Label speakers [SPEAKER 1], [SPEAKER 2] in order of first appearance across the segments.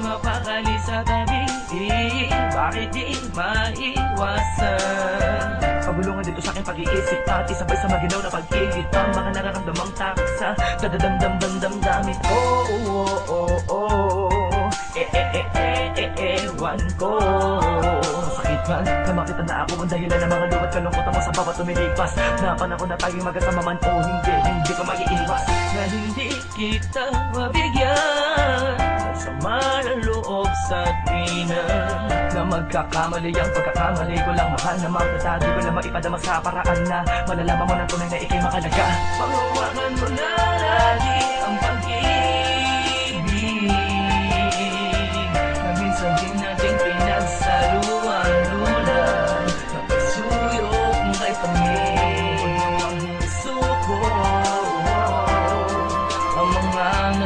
[SPEAKER 1] mapakali sa tabi Bakit di maiwasan? Pagulungan dito sa aking pag-iisip At isabay sa maginaw na pag-ihit Ang mga nararamdamang takot sa Dadadamdam-damdamin Oh, oh, oh, oh Eh, eh, eh, eh, eh, ko man na makita na ako Ang dahilan ng mga luwat kalungkutan mo sa bawat tumilipas Na panahon na tayong magkasama man o hindi Hindi ko maiiwas. Na hindi kita mabigyan Masama ng loob sa tina Na magkakamali ang pagkakamali ko lang Mahal na magkata Di ko lang maipadama sa paraan na Malalaman mo ng tunay na ikay makalaga Panghawakan mo na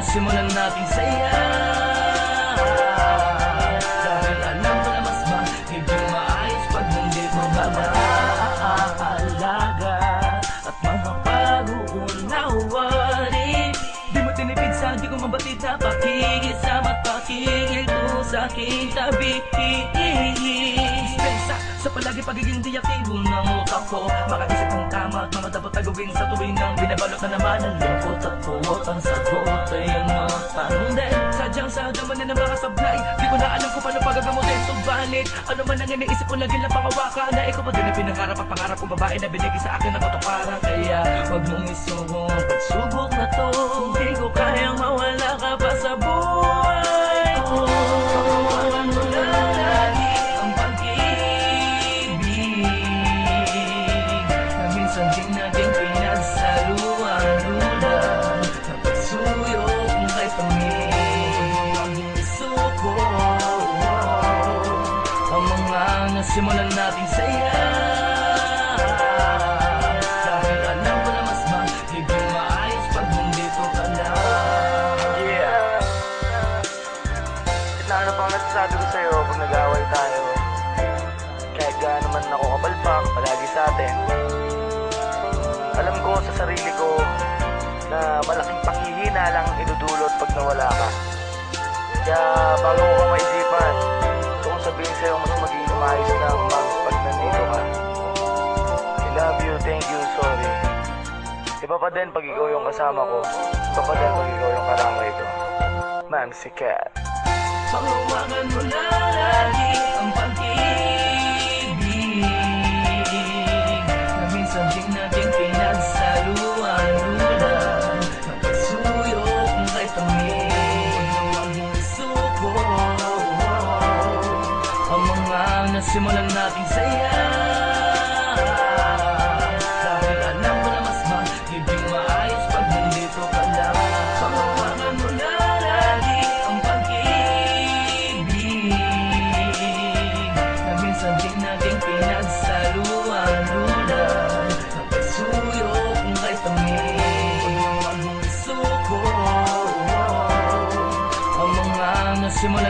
[SPEAKER 1] mga nasimulan nating saya Dahil alam ko na mas magiging maayos Pag hindi mo mag-aalaga At mga pag-uunawarin Di mo tinipid sa di ko mabatid na pakikisama at pakikito sa aking tabi Dispensa sa palagi pagiging di aktibo ng utak ko. Makaisip ng tama at mga dapat na gawin sa tuwing nang binabalot na naman. Ang lungkot at puwot ang sagot ay ano tanong din Sadyang sa daman na ng mga sablay Di ko na alam kung paano pagagamutin Subalit. Ano man ang iniisip ko lagi lang pangawakan Na ikaw pa din ang pinangarap at pangarap kong babae na binigay sa akin ng katukaran Kaya wag mong isuko ang pagsubok na to. Hindi ko kayang nasimulan nating saya Dahil alam ko na mas magiging maayos Pag nandito ka lang
[SPEAKER 2] Yeah. At ano pang nasasabi ko sa'yo pag nag-away tayo. Kahit gaano man ako kapalpak palagi sa atin. Alam ko sa sarili ko idudulot pag nawala ka. Kaya bago ko maisipan, gusto kong sabihin sa'yo mas magiging maayos lang mag pag nandito ka. I love you, thank you, sorry. Iba pa din pag ikaw yung kasama ko. Iba pa din pag ikaw yung karamay ko. Ma'am, si Kat.
[SPEAKER 1] Panghawakan mo na lagi mga nasimulan nating saya Dahil alam ko na mas magiging maayos Pag nandito ka lang Panghawakan mo lagi ang pag-ibig. Na minsan din natin pinagsaluan Lulan Napasuyo kung Ang suko Ang mga nasimulan